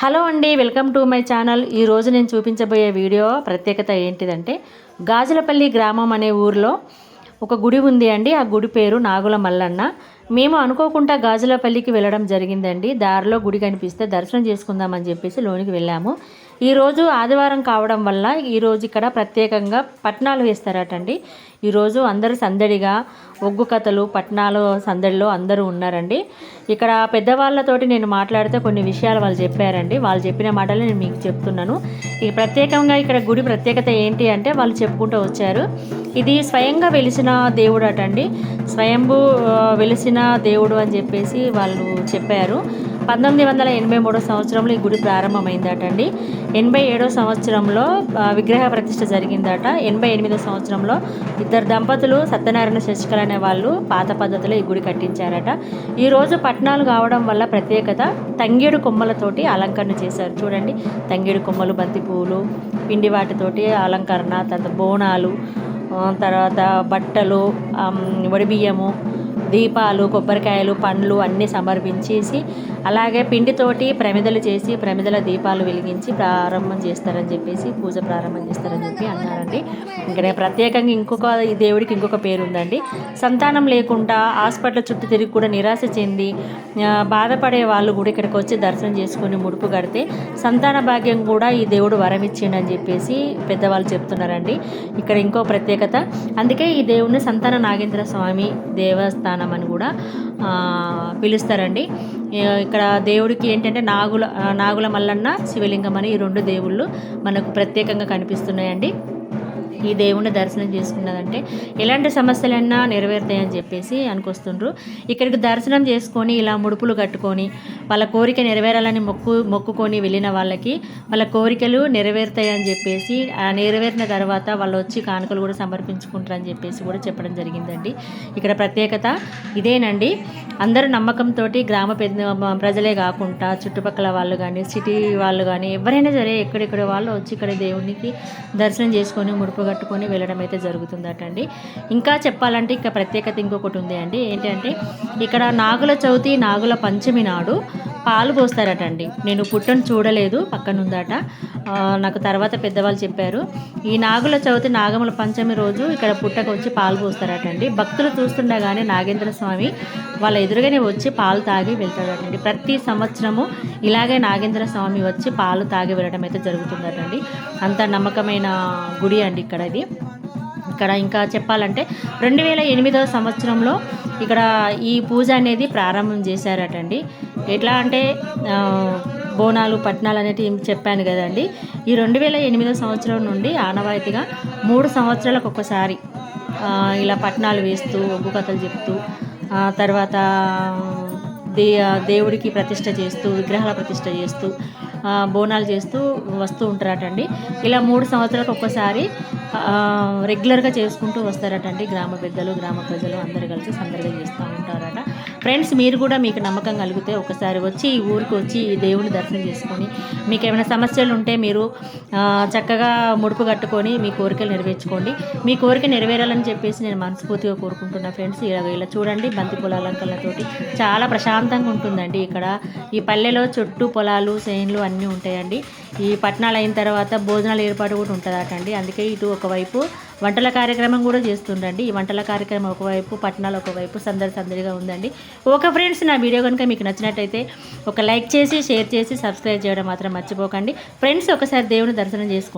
Hello అండి welcome to my channel. ఈరోజు నేను చూపించబోయే వీడియో ప్రత్యేకత ఏంటిదంటే గాజులపల్లి గ్రామం అనే ఊరిలో ఒక గుడి ఉంది అండి. ఆ గుడి పేరు నాగుల మల్లన్న. మేము అనుకోకుండా గాజులపల్లికి వెళ్ళడం జరిగిందండి. దారిలో గుడి కనిపిస్తే దర్శనం చేసుకుందామని చెప్పేసి లోనికి వెళ్ళాము. ఈరోజు ఆదివారం కావడం వల్ల ఈరోజు ఇక్కడ ప్రత్యేకంగా పట్నాలు వేస్తారటండి. ఈరోజు అందరూ సందడిగా ఒగ్గు కథలు పట్నాలు సందడిలో అందరూ ఉన్నారండి. ఇక్కడ పెద్దవాళ్ళతోటి నేను మాట్లాడితే కొన్ని విషయాలు వాళ్ళు చెప్పారండి. వాళ్ళు చెప్పిన మాటలు నేను మీకు చెప్తున్నాను. ఈ ప్రత్యేకంగా ఇక్కడ గుడి ప్రత్యేకత ఏంటి అంటే వాళ్ళు చెప్పుకుంటూ వచ్చారు. ఇది స్వయంగా వెలిసిన దేవుడు అటండి స్వయంభూ వెలిసిన దేవుడు అని చెప్పేసి వాళ్ళు చెప్పారు. పంతొమ్మిది వందల ఎనభై మూడో సంవత్సరంలో ఈ గుడి ప్రారంభమైందటండి. ఎనభై ఏడో సంవత్సరంలో విగ్రహ ప్రతిష్ట జరిగిందట. ఎనభై ఎనిమిదో సంవత్సరంలో ఇద్దరు దంపతులు సత్యనారాయణ శశికళ అనే వాళ్ళు పాత పద్ధతిలో ఈ గుడి కట్టించారట. ఈరోజు పట్టణాలు కావడం వల్ల ప్రత్యేకత తంగేడు కొమ్మలతోటి అలంకరణ చేశారు. చూడండి తంగేడు కొమ్మలు బంతి పువ్వులు పిండి వాటితోటి అలంకరణ తర్వాత బోనాలు తర్వాత బట్టలు వడిబియ్యము దీపాలు కొబ్బరికాయలు పండ్లు అన్నీ సమర్పించేసి అలాగే పిండితోటి ప్రమిదలు చేసి ప్రమిదల దీపాలు వెలిగించి ప్రారంభం చేస్తారని చెప్పేసి పూజ ప్రారంభం చేస్తారని చెప్పి అన్నారండి. ఇక్కడ ప్రత్యేకంగా ఇంకొక దేవుడికి ఇంకొక పేరు ఉందండి. సంతానం లేకుండా హాస్పిటల్ చుట్టూ తిరిగి కూడా నిరాశ చెంది బాధపడే వాళ్ళు కూడా ఇక్కడికి వచ్చి దర్శనం చేసుకుని ముడుపు కడితే సంతాన భాగ్యం కూడా ఈ దేవుడు వరం ఇచ్చిండని చెప్పేసి పెద్దవాళ్ళు చెప్తున్నారండి. ఇక్కడ ఇంకో ప్రత్యేకత అందుకే ఈ దేవుడిని సంతాన నాగేంద్ర స్వామి దేవస్థానం అని కూడా పిలుస్తారండి. ఇక్కడ దేవుడికి ఏంటంటే నాగుల నాగుల మల్లన్న శివలింగం అని ఈ రెండు దేవుళ్ళు మనకు ప్రత్యేకంగా కనిపిస్తున్నాయండి. ఈ దేవుణ్ణి దర్శనం చేసుకున్నదంటే ఎలాంటి సమస్యలైనా నెరవేరుతాయని చెప్పేసి అనుకొస్తుండ్రు. ఇక్కడికి దర్శనం చేసుకొని ఇలా ముడుపులు కట్టుకొని వాళ్ళ కోరిక నెరవేరాలని మొక్కు మొక్కుకొని వెళ్ళిన వాళ్ళకి వాళ్ళ కోరికలు నెరవేరుతాయని చెప్పేసి ఆ నెరవేరిన తర్వాత వాళ్ళు వచ్చి కానుకలు కూడా సమర్పించుకుంటారని చెప్పేసి కూడా చెప్పడం జరిగిందండి. ఇక్కడ ప్రత్యేకత ఇదేనండి. అందరూ నమ్మకంతో గ్రామ పెద్ద ప్రజలే కాకుండా చుట్టుపక్కల వాళ్ళు కానీ సిటీ వాళ్ళు కానీ ఎవరైనా సరే ఎక్కడెక్కడ వాళ్ళు వచ్చి ఇక్కడ దేవునికి దర్శనం చేసుకొని ముడుపు కట్టుకొని వెళ్ళడం అయితే జరుగుతుందట అండి ఇంకా చెప్పాలంటే ఇంకా ప్రత్యేకత ఇంకొకటి ఉంది అండి. ఏంటంటే ఇక్కడ నాగుల చవితి నాగుల పంచమి నాడు పాలు పోస్తారటండి. నేను పుట్టను చూడలేదు పక్కనుందట. నాకు తర్వాత పెద్దవాళ్ళు చెప్పారు ఈ నాగుల చవితి నాగముల పంచమి రోజు ఇక్కడ పుట్టకు వచ్చి పాలు పోస్తారటండి. భక్తులు చూస్తుండగానే నాగేంద్ర స్వామి వాళ్ళ ఎదురుగానే వచ్చి పాలు తాగి వెళ్తాడటండి ప్రతి సంవత్సరము ఇలాగే నాగేంద్ర స్వామి వచ్చి పాలు తాగి వెళ్ళడం అయితే జరుగుతుందటండి. అంత నమ్మకమైన గుడి అండి ఇక్కడ ఇది ఇక్కడ ఇంకా చెప్పాలంటే రెండు వేల ఎనిమిదవ సంవత్సరంలో ఇక్కడ ఈ పూజ అనేది ప్రారంభం చేశారటండి. ఎట్లా అంటే బోనాలు పట్నాలు అనేటివి చెప్పాను కదండి. ఈ రెండు వేల ఎనిమిదో సంవత్సరం నుండి ఆనవాయితీగా మూడు సంవత్సరాలకు ఒక్కసారి ఇలా పట్నాలు వేస్తూ ఒగ్గు కథలు చెప్తూ తర్వాత దే దేవుడికి ప్రతిష్ట చేస్తూ విగ్రహాల ప్రతిష్ట చేస్తూ బోనాలు చేస్తూ వస్తూ ఉంటారటండి. ఇలా మూడు సంవత్సరాలకు ఒక్కసారి రెగ్యులర్గా చేసుకుంటూ వస్తారటండి గ్రామ పెద్దలు గ్రామ ప్రజలు అందరు కలిసి సందర్భం చేస్తూ ఉంటారట. ఫ్రెండ్స్ మీరు కూడా మీకు నమ్మకం కలిగితే ఒకసారి వచ్చి ఈ ఊరికి వచ్చి ఈ దేవుని దర్శనం చేసుకొని మీకు ఏమైనా సమస్యలు ఉంటే మీరు చక్కగా ముడుపు కట్టుకొని మీ కోరికలు నెరవేర్చుకోండి. మీ కోరిక నెరవేరాలని చెప్పేసి నేను మనస్ఫూర్తిగా కోరుకుంటున్నా ఫ్రెండ్స్ ఇలా ఇలా చూడండి బంతి పొలాలంకలతోటి చాలా ప్రశాంతంగా ఉంటుందండి ఇక్కడ. ఈ పల్లెలో చుట్టూ పొలాలు చేన్లు అన్నీ ఉంటాయండి. ఈ పట్టణాలు అయిన తర్వాత భోజనాల ఏర్పాటు కూడా ఉంటుందట అండి అందుకే ఇటు ఒకవైపు వంటల కార్యక్రమం కూడా చేస్తుండండి. ఈ వంటల కార్యక్రమం ఒకవైపు పట్టణాలు ఒకవైపు సందడి సందడిగా ఉందండి. ఓకే ఫ్రెండ్స్ నా వీడియో కనుక మీకు నచ్చినట్టయితే ఒక లైక్ చేసి షేర్ చేసి సబ్స్క్రైబ్ చేయడం మాత్రం మర్చిపోకండి. ఫ్రెండ్స్ ఒకసారి దేవుని దర్శనం చేసుకోండి.